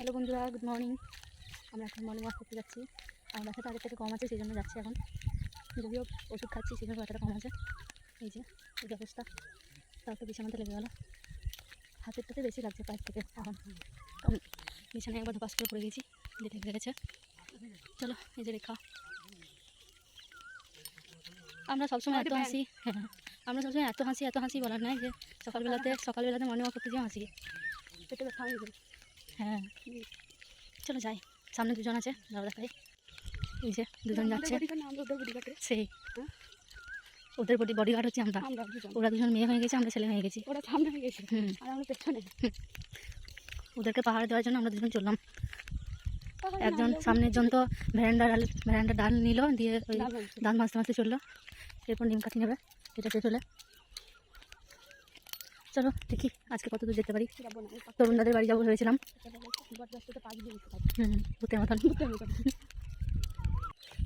Hello বন্ধুরা good morning আমরা এখন মর্নিং ওয়াক করতে যাচ্ছি। আমার ব্যথাটা আগের থেকে কম আছে সেই জন্য যাচ্ছি এখন। যদিও ওষুধ খাচ্ছি সেই জন্য ব্যথাটা কম আছে। এই যে এই অবস্থা। তাও তো বিছানাতে লেগে গেল। হাতেরটাতে বেশি লাগছে পায়ের থেকে এখন। কারণ বিছানায় একবার ধপাস করে পড়ে গেছি লেগে গেছে। চলো এই যে রেখা। আমরা সবসময় এত হাসি হ্যাঁ আমরা সবসময় এত হাসি এত হাসি বলার নাই যে সকালবেলাতে সকালবেলাতে মর্নিং ওয়াক করতে যেও হাসি। পেটে ব্যথা হয়ে হ্যাঁ। চলো যাই। সামনে দুজন আছে দাও দেখাই। এই যে দুজন যাচ্ছে। সেই। ওদের বডি বডিগার্ড হচ্ছে আমরা। ওরা দুজন মেয়ে হয়ে গেছে আমরা ছেলে হয়ে গেছি। ওরা সামনে হয়ে গেছে। আর আমরা পেছনে। ওদেরকে পাহাড় দেওয়ার জন্য আমরা দুজন চললাম। একজন সামনের জন তো ভ্যারান্ডা ডাল ভ্যারান্ডা ডাল নিল দিয়ে ওই দাঁত মাছতে মাছতে চলল। এরপর নিম কাঠি নেবে এটা হলে। চলো দেখি আজকে কত দূর যেতে পারি। যাব না ওই তরুণ দাদের বাড়ি যাব ভেবেছিলাম। হুম ভূতের মতন।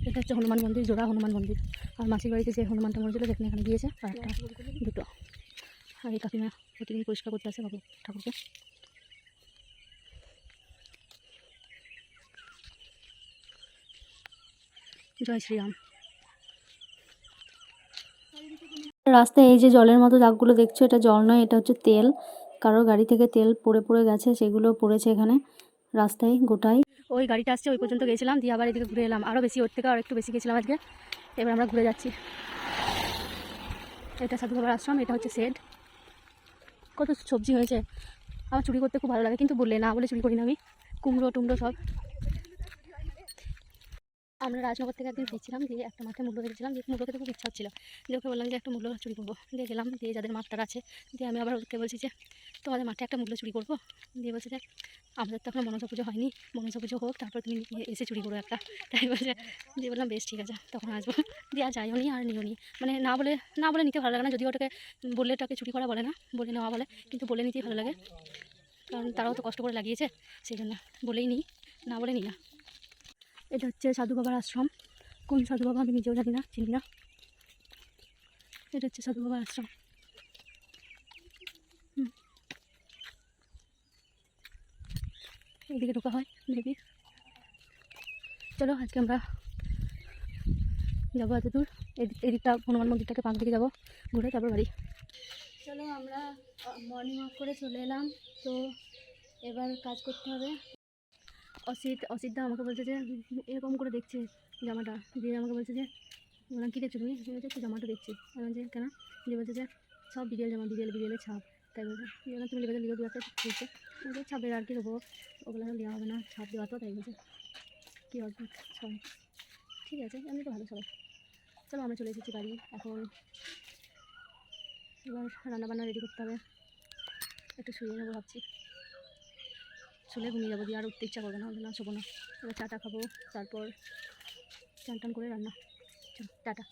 এটা হচ্ছে হনুমান মন্দির জোড়া হনুমান মন্দির। আর মাসির বাড়িতে যে হনুমানটা মরেছিল সেখানে এখানে গিয়েছে আর একটা দুটো। আর এই কাকিমা প্রতিদিন পরিষ্কার করতে আসে বাবু ঠাকুরকে। জয় শ্রীরাম। রাস্তায় এই যে জলের মতো দাগগুলো দেখছ, এটা জল নয়, এটা হচ্ছে তেল। কারোর গাড়ি থেকে তেল পড়ে পড়ে গেছে, সেগুলো পড়েছে এখানে, রাস্তায় গোটাই ওই গাড়িটা আসছে, ওই পর্যন্ত গেছিলাম, দিয়ে আবার এদিকে ঘুরে এলাম। আরও বেশি, ওর থেকে আর একটু বেশি গেছিলাম আজকে। এবার আমরা ঘুরে যাচ্ছি। এটা সাধু আশ্রম, এটা হচ্ছে শেড। কত সবজি হয়েছে। আমার চুরি করতে খুব ভালো লাগে, কিন্তু বললে না, বলে চুরি করি না আমি। কুমড়ো টুমড়ো সব। আমরা রাজনগর থেকে একদিন ফিরছিলাম দিয়ে একটা মাঠে মূল্য দেখেছিলাম দিয়ে মূল্য খেতে খুব ইচ্ছা হচ্ছিল। দিয়ে ওকে বললাম যে একটা মূল্য চুরি করব। দিয়ে গেলাম, দিয়ে যাদের মাঠটার আছে, দিয়ে আমি আবার ওকে বলছি যে, তোমাদের মাঠে একটা মূল্য চুরি করব? দিয়ে বলছে যে, আমাদের তো এখনও মনসা পুজো হয়নি। মনসা পুজো হোক, তারপর তুমি এসে চুরি করো একটা। তাই বলছে, দিয়ে বললাম, বেশ ঠিক আছে, তখন আসব। দিয়ে আর যাইও নি, আর নিও নি। মানে না বলে না বলে নিতে ভালো লাগে না, যদিও ওটাকে, বললে ওটাকে চুরি করা বলে না, বলে নেওয়া বলে, কিন্তু বলে নিতেই ভালো লাগে। কারণ তারাও তো কষ্ট করে লাগিয়েছে, সেই জন্য বলেই নিই না বলে নিই না। এটা হচ্ছে সাধু বাবার আশ্রম। কোন সাধু বাবা আমি নিজেও জানি না, চিনি না। এটা হচ্ছে সাধু বাবার আশ্রম। এদিকে ঢোকা হয় মেবি চলো, আজকে আমরা যাব এত দূর এদিক এদিকটা হনুমান মন্দিরটাকে পাঁচ দিকে যাব, ঘুরে তারপর বাড়ি। চলো, আমরা মর্নিং ওয়াক করে চলে এলাম। তো এবার কাজ করতে হবে। অসিত, অসিতদা আমাকে বলছে যে, এরকম করে দেখছে জামাটা। দিয়ে আমাকে বলছে যে, বললাম, কী দেখছ তুমি? বলছি, একটু জামাটা দেখছি। আমি বলছি কেন? দিয়ে বলছে যে, সব বিরিয়াল জামা বিরিয়াল বিরিয়ালের ছাপ। তাই বলছে। বললাম, তুমি লেগে লিখে দু একটা বলছে, ছাপের আর কি দেবো ওগুলো দেওয়া হবে না, ছাপ দেওয়া তো। তাই বলছে। কী অদ্ভুত সবাই ঠিক আছে, আমি তো ভালো সবাই। চলো, আমরা চলে এসেছি বাড়ি। এখন এবার রান্নাবান্না রেডি করতে হবে। একটু শুয়ে নেব ভাবছি। শুলে ঘুমিয়ে যাব, দিয়ে আর উঠতে ইচ্ছা করবে না। ওই আর শোবো না। এবার চাটা খাব, তারপর চান টান করে রান্না। চলো, টাটা।